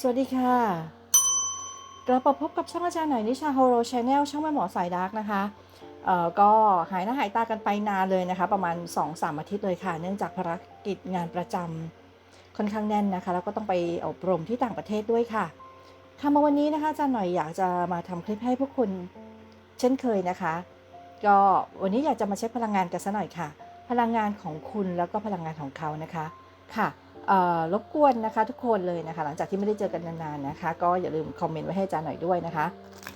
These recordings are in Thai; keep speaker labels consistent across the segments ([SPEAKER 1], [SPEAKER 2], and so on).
[SPEAKER 1] สวัสดีค่ะ กลับมาพบกับช่องอาจารย์หน่อยนิชาโฮโรชาแนลช่องแม่หมอสายดาร์กนะคะเอ่อก็หายหน้าหายตากันไปนานเลยนะคะ ประมาณ 2-3อาทิตย์เลยค่ะ เนื่องจากภารกิจงานประจำค่อนข้างแน่นนะคะ แล้วก็ต้องไปอบรมที่ต่างประเทศด้วยค่ะค่ะมาวันนี้นะคะอาจารย์หน่อยอยากจะมาทำคลิปให้พวกคุณเช่นเคยนะคะ ก็วันนี้อยากจะมาเช็คพลังงานกันสัหน่อยค่ะ พลังงานของคุณแล้วก็พลังงานของเขานะคะค่ะ รบกวนนะคะ ทุกคนเลยนะคะ หลังจากที่ไม่ได้เจอกันนานๆนะคะ ก็อย่าลืมคอมเมนต์ไว้ให้อาจารย์หน่อยด้วยนะคะ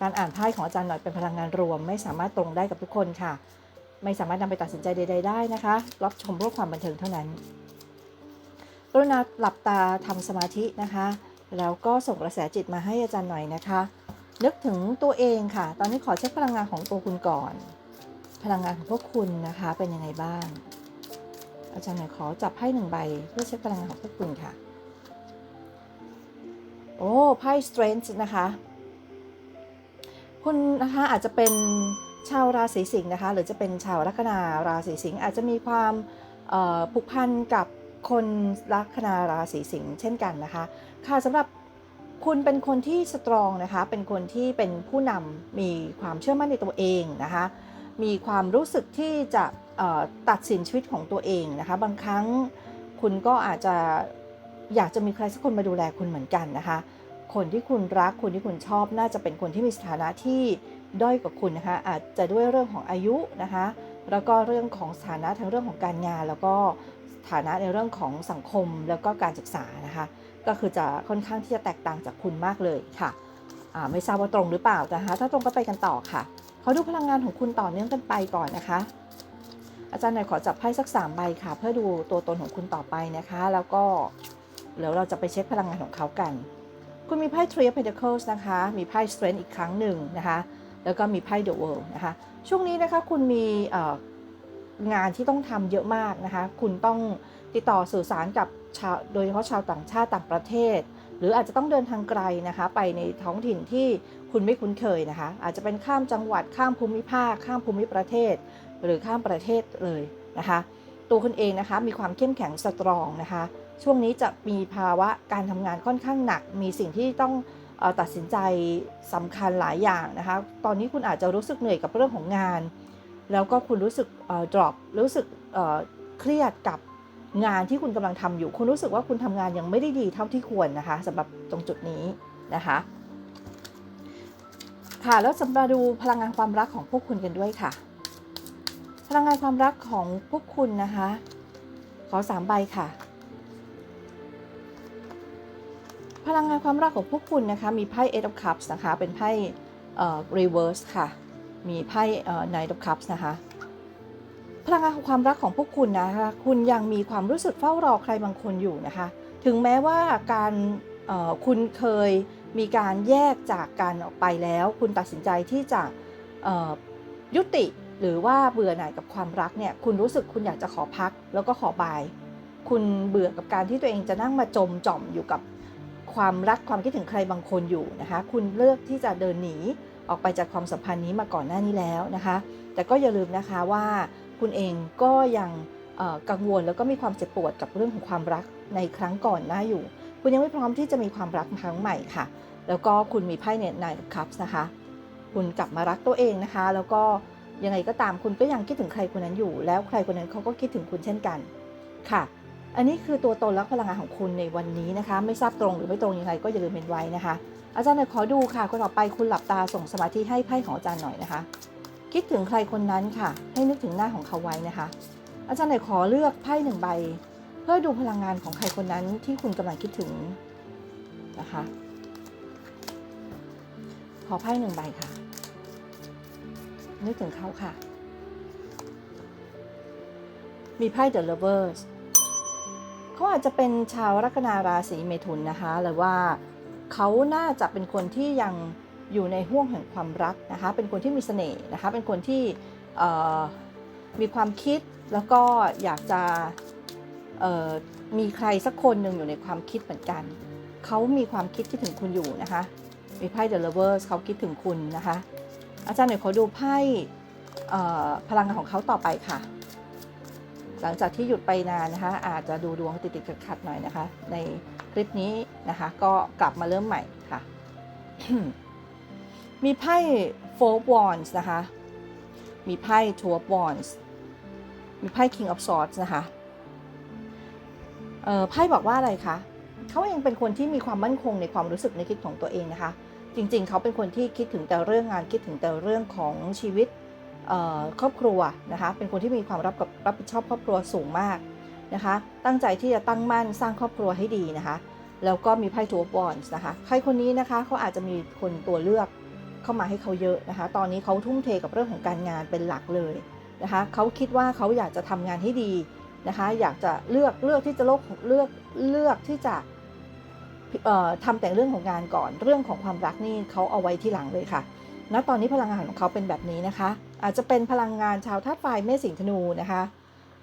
[SPEAKER 1] การอ่านไพ่ของอาจารย์หน่อยเป็นพลังงานรวม ไม่สามารถตรงได้กับทุกคนค่ะ ไม่สามารถนำไปตัดสินใจใด ๆ ได้นะคะ รับชมเพื่อความบันเทิงเท่านั้น กรุณาหลับตาทำสมาธินะคะ แล้วก็ส่งกระแสจิตมาให้อาจารย์หน่อยนะคะ นึกถึงตัวเองค่ะ ตอนนี้ขอเช็คพลังงานของตัวคุณก่อน พลังงานของพวกคุณนะคะเป็นยังไงบ้าง อาจารย์หน่ยขอจับไพ่หนึ่งใบเพื่อเช็คพลังงานของพวกคุณค่ะ โอ้ไพ่ strength นะคะ คุณนะคะอาจจะเป็นชาวราศีสิงห์นะคะ หรือจะเป็นชาวลัคนาราศีสิงห์อาจจะมีความผูกพันกับคนลัคนาราศีสิงห์เช่นกันนะคะ ค่ะสำหรับคุณเป็นคนที่สตรองนะคะ เป็นคนที่เป็นผู้นำมีความเชื่อมั่นในตัวเองนะคะ มีความรู้สึกที่จะ ตัดสินชีวิตของตัวเองนะคะ บางครั้งคุณก็อาจจะอยากจะมีใครสักคนมาดูแลคุณเหมือนกันนะคะ คนที่คุณรักคนที่คุณชอบน่าจะเป็นคนที่มีสถานะที่ด้อยกว่าคุณนะคะ อาจจะด้วยเรื่องของอายุนะคะ แล้วก็เรื่องของสถานะทั้งเรื่องของการงาน แล้วก็ฐานะในเรื่องของสังคมแล้วก็การศึกษานะคะ ก็คือจะค่อนข้างที่จะแตกต่างจากคุณมากเลยค่ะไม่ทราบว่าตรงหรือเปล่านะคะ ถ้าตรงก็ไปกันต่อค่ะขอดูพลังงานของคุณต่อเนื่องกันไปก่อนนะคะ อาจารย์หน่อยขอจับไพ่สัก 3 ใบค่ะ เพื่อดูตัวตนของคุณต่อไปนะคะ แล้วก็เดี๋ยวเราจะไปเช็คพลังงานของเขากัน คุณมีไพ่ Three of Pentacles นะคะ มีไพ่ Strength อีกครั้งหนึ่งนะคะ แล้วก็มีไพ่ The World นะคะ ช่วงนี้นะคะคุณมีงานที่ต้องทำเยอะมากนะคะ คุณต้องติดต่อสื่อสารกับชาวโดยเฉพาะชาวต่างชาติต่างประเทศ หรืออาจจะต้องเดินทางไกลนะคะ ไปในท้องถิ่นที่คุณไม่คุ้นเคยนะคะ อาจจะเป็นข้ามจังหวัดข้ามภูมิภาค ข้ามภูมิประเทศ หรือข้ามประเทศเลยนะคะ ตัวคุณเองนะคะมีความเข้มแข็งสตรองนะคะ ช่วงนี้จะมีภาวะการทำงานค่อนข้างหนัก มีสิ่งที่ต้องตัดสินใจสำคัญหลายอย่างนะคะ ตอนนี้คุณอาจจะรู้สึกเหนื่อยกับเรื่องของงาน แล้วก็คุณรู้สึกเอ่อ drop รู้สึกเอ่อเครียดกับงานที่คุณกำลังทำอยู่ คุณรู้สึกว่าคุณทำงานยังไม่ได้ดีเท่าที่ควรนะคะสำหรับตรงจุดนี้นะคะค่ะแล้วสำหรับดูพลังงานความรักของพวกคุณกันด้วยค่ะ พลังงานความรักของพวกคุณนะคะ ขอสามใบค่ะ พลังงานความรักของพวกคุณนะคะ มีไพ่ Eight of Cups นะคะ เป็นไพ่เอ่อ reverse ค่ะ มีไพ่เอ่อ Knight of Cups นะคะ พลังงานของความรักของพวกคุณนะคะ คุณยังมีความรู้สึกเฝ้ารอใครบางคนอยู่นะคะ ถึงแม้ว่าการคุณเคยมีการแยกจากกันออกไปแล้ว คุณตัดสินใจที่จะยุติ หรือว่าเบื่อหน่ายกับความรักเนี่ยคุณรู้สึกคุณอยากจะขอพัก แล้วก็ขอบาย คุณเบื่อกับการที่ตัวเองจะนั่งมาจมจ่อมอยู่กับความรักความคิดถึงใครบางคนอยู่นะคะ คุณเลือกที่จะเดินหนีออกไปจากความสัมพันธ์นี้มาก่อนหน้านี้แล้วนะคะ แต่ก็อย่าลืมนะคะว่าคุณเองก็ยังกังวลแล้วก็มีความเจ็บปวดกับเรื่องของความรักในครั้งก่อนหน้าอยู่ คุณยังไม่พร้อมที่จะมีความรักครั้งใหม่ค่ะ แล้วก็คุณมีไพ่เนี่ยนายคัพนะคะ คุณกลับมารักตัวเองนะคะ แล้วก็ ยังไงก็ตามคุณก็ยังคิดถึงใครคนนั้นอยู่ แล้วใครคนนั้นเขาก็คิดถึงคุณเช่นกัน ค่ะ อันนี้คือตัวตนและพลังงานของคุณในวันนี้นะคะ ไม่ทราบตรงหรือไม่ตรงยังไงก็อย่าลืมเป็นไว้นะคะ อาจารย์หน่อยขอดูค่ะคนต่อไปคุณหลับตาส่งสมาธิให้ไพ่ของอาจารย์หน่อยนะคะ คิดถึงใครคนนั้นค่ะ ให้นึกถึงหน้าของเขาไว้นะคะ อาจารย์หน่อยขอเลือกไพ่หนึ่งใบ เพื่อดูพลังงานของใครคนนั้นที่คุณกำลังคิดถึงนะคะ ขอไพ่หนึ่งใบค่ะ นึกถึงเขาค่ะ มีไพ่ The Lovers เขาอาจจะเป็นชาวลัคนาราศีเมถุนนะคะ หรือว่าเขาน่าจะเป็นคนที่ยังอยู่ในห่วงแห่งความรักนะคะ เป็นคนที่มีเสน่ห์นะคะ เป็นคนที่มีความคิดแล้วก็อยากจะมีใครสักคนหนึ่งอยู่ในความคิดเหมือนกัน เขามีความคิดที่ถึงคุณอยู่นะคะ มีไพ่ The Lovers เขาคิดถึงคุณนะคะ อาจารย์หน่อยขอดูไพ่พลังงานของเขาต่อไปค่ะ หลังจากที่หยุดไปนานนะคะ อาจจะดูดวงติดๆขัดๆหน่อยนะคะ ในคลิปนี้นะคะ ก็กลับมาเริ่มใหม่ค่ะ มีไพ่ four wands นะคะ มีไพ่ two of wands มีไพ่ king of swords นะคะไพ่บอกว่าอะไรคะเขาเองเป็นคนที่มีความมั่นคงในความรู้สึกในคิดของตัวเองนะคะ จริงๆ เขาเป็นคนที่คิดถึงแต่เรื่องงานคิดถึงแต่เรื่องของชีวิตครอบครัวนะคะเป็นคนที่มีความรับกับรับผิดชอบครอบครัวสูงมากนะคะตั้งใจที่จะตั้งมั่นสร้างครอบครัวให้ดีนะคะแล้วก็มีไพ่ทูบอลส์นะคะใครคนนี้นะคะเขาอาจจะมีคนตัวเลือกเข้ามาให้เขาเยอะนะคะ ตอนนี้เขาทุ่มเทกับเรื่องของการงานเป็นหลักเลยนะคะเขาคิดว่าเขาอยากจะทำงานให้ดีนะคะ อยากจะเลือกเลือกที่จะลกเลือกเลือกที่จะ ทำแต่เรื่องของงานก่อน เรื่องของความรักนี่เขาเอาไว้ที่หลังเลยค่ะ ณ ตอนนี้พลังงานของเขาเป็นแบบนี้นะคะ อาจจะเป็นพลังงานชาวธาตุไฟเมษสิงธนูนะคะ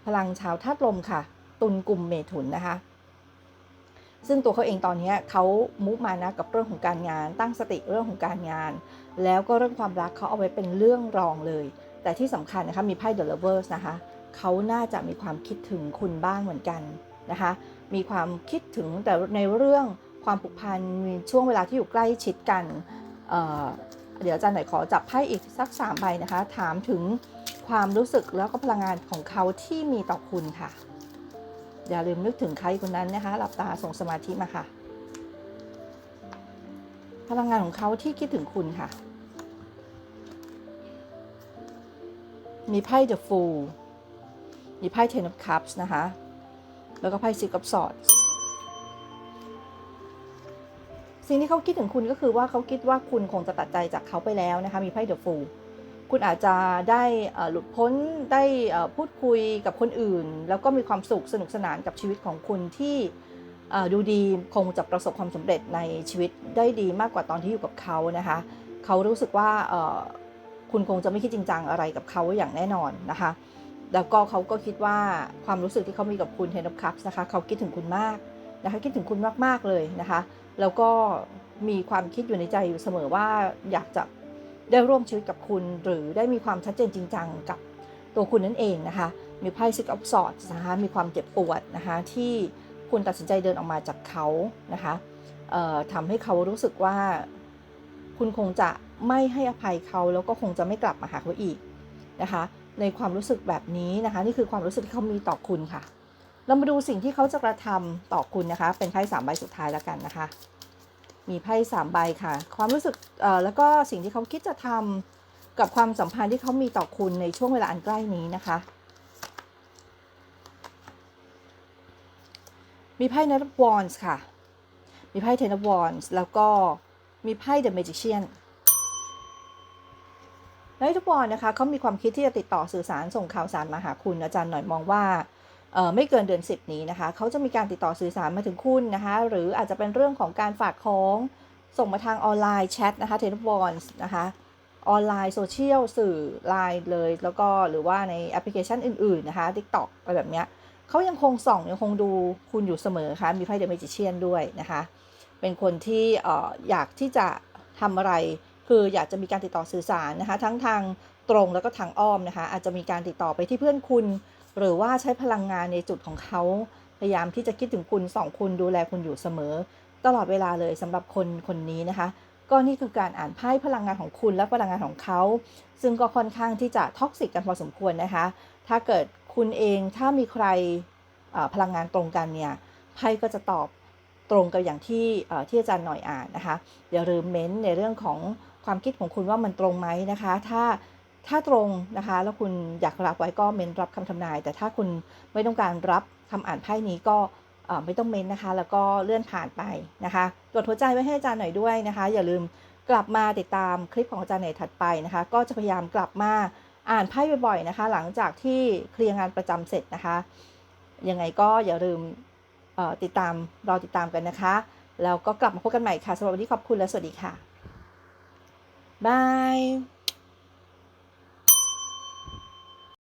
[SPEAKER 1] พลังชาวธาตุลมค่ะ ตุลกลุ่มเมถุนนะคะ ซึ่งตัวเขาเองตอนนี้เขามุมานะกับเรื่องของการงาน ตั้งสติเรื่องของการงาน แล้วก็เรื่องความรักเขาเอาไว้เป็นเรื่องรองเลย แต่ที่สำคัญนะคะมีไพ่ The Lovers นะคะเขาน่าจะมีความคิดถึงคุณบ้างเหมือนกันนะคะ มีความคิดถึงแต่ในเรื่อง ความผูกพันมีช่วงเวลาที่อยู่ใกล้ชิดกันเเดี๋ยวอาจารย์หน่อยขอจับไพ่อีกสักสามใบนะคะ ถามถึงความรู้สึกแล้วก็พลังงานของเขาที่มีต่อคุณค่ะ อย่าลืมนึกถึงใครคนนั้นนะคะ หลับตาส่งสมาธิมาค่ะ พลังงานของเขาที่คิดถึงคุณค่ะ มีไพ่ The Fool มีไพ่ Ten of Cups นะคะ แล้วก็ไพ่ Six of Swords สิ่งที่เขาคิดถึงคุณก็คือว่าเขาคิดว่าคุณคงจะตัดใจจากเขาไปแล้วนะคะมีไพ่ The Fool คุณอาจจะได้หลุดพ้นได้พูดคุยกับคนอื่น แล้วก็มีความสุขสนุกสนานกับชีวิตของคุณที่ดูดีคงจะประสบความสำเร็จในชีวิตได้ดีมากกว่าตอนที่อยู่กับเขานะคะเขารู้สึกว่าคุณคงจะไม่คิดจริงจังอะไรกับเขาอย่างแน่นอนนะคะ แล้วก็เขาก็คิดว่าความรู้สึกที่เขามีกับคุณ Ten of Cups นะคะเขาคิดถึงคุณมากนะคะคิดถึงคุณมากๆเลยนะคะ แล้วก็มีความคิดอยู่ในใจอยู่เสมอว่าอยากจะได้ร่วมชีวิตกับคุณ หรือได้มีความชัดเจนจริงจังกับตัวคุณนั่นเองนะคะ มีไพ่ Six of Swords นะคะมีความเจ็บปวดนะคะที่คุณตัดสินใจเดินออกมาจากเขานะคะทำให้เขารู้สึกว่าคุณคงจะไม่ให้อภัยเขาแล้วก็คงจะไม่กลับมาหาเขาอีกนะคะ ในความรู้สึกแบบนี้นะคะ นี่คือความรู้สึกที่เขามีต่อคุณค่ะ เรามาดูสิ่งที่เขาจะกระทำต่อคุณนะคะ เป็นไพ่สามใบสุดท้ายแล้วกันนะคะ มีไพ่สามใบค่ะ ความรู้สึกเอ่อแล้วก็สิ่งที่เขาคิดจะทำกับความสัมพันธ์ที่เขามีต่อคุณในช่วงเวลาอันใกล้นี้นะคะ มีไพ่ Knight of Wands ค่ะ มีไพ่ Ten of Wands แล้วก็มีไพ่ The Magician ในทุกวันนะคะเขามีความคิดที่จะติดต่อสื่อสารส่งข่าวสารมาหาคุณอาจารย์หน่อยมองว่า ไม่เกินเดือน 10 นี้นะคะเขาจะมีการติดต่อสื่อสารมาถึงคุณนะคะ หรืออาจจะเป็นเรื่องของการฝากของส่งมาทางออนไลน์แชทนะคะเทเลฟอนนะคะออนไลน์โซเชียลสื่อไลน์เลย แล้วก็หรือว่าในแอปพลิเคชันอื่น ๆ นะคะ TikTok อะไรแบบเนี้ยเขายังคงส่อง ยังคงดูคุณอยู่เสมอค่ะมีไพ่เดอะเมจิเชียนด้วยนะคะ เป็นคนที่อออยากที่จะทำอะไร คืออยากจะมีการติดต่อสื่อสารนะคะ ทั้งทางตรงแล้วก็ทางอ้อมนะคะ อาจจะมีการติดต่อไปที่เพื่อนคุณ หรือว่าใช้พลังงานในจุดของเขา พยายามที่จะคิดถึงคุณสองคุณดูแลคุณอยู่เสมอ ตลอดเวลาเลยสำหรับคนคนนี้นะคะ ก็นี่คือการอ่านไพ่พลังงานของคุณและพลังงานของเขา ซึ่งก็ค่อนข้างที่จะท็อกซิกกันพอสมควรนะคะ ถ้าเกิดคุณเองถ้ามีใครพลังงานตรงกันเนี่ยไพ่ก็จะตอบตรงกับอย่างที่ที่อาจารย์หน่อยอ่านนะคะอย่าลืมเม้นในเรื่องของความคิดของคุณว่ามันตรงไหมนะคะ ถ้า ถ้าตรงนะคะ แล้วคุณอยากรับไว้ก็เม้นรับคำทำนาย แต่ถ้าคุณไม่ต้องการรับคำอ่านไพ่นี้ก็ไม่ต้องเม้นนะคะ แล้วก็เลื่อนผ่านไปนะคะกดหัวใจไว้ให้อาจารย์หน่อยด้วยนะคะ อย่าลืมกลับมาติดตามคลิปของอาจารย์ในถัดไปนะคะ ก็จะพยายามกลับมาอ่านไพ่บ่อยๆนะคะ หลังจากที่เคลียร์งานประจำเสร็จนะคะยังไงก็อย่าลืมติดตามรอติดตามกันนะคะ แล้วก็กลับมาพบกันใหม่ค่ะสำหรับวันนี้ขอบคุณและสวัสดีค่ะบาย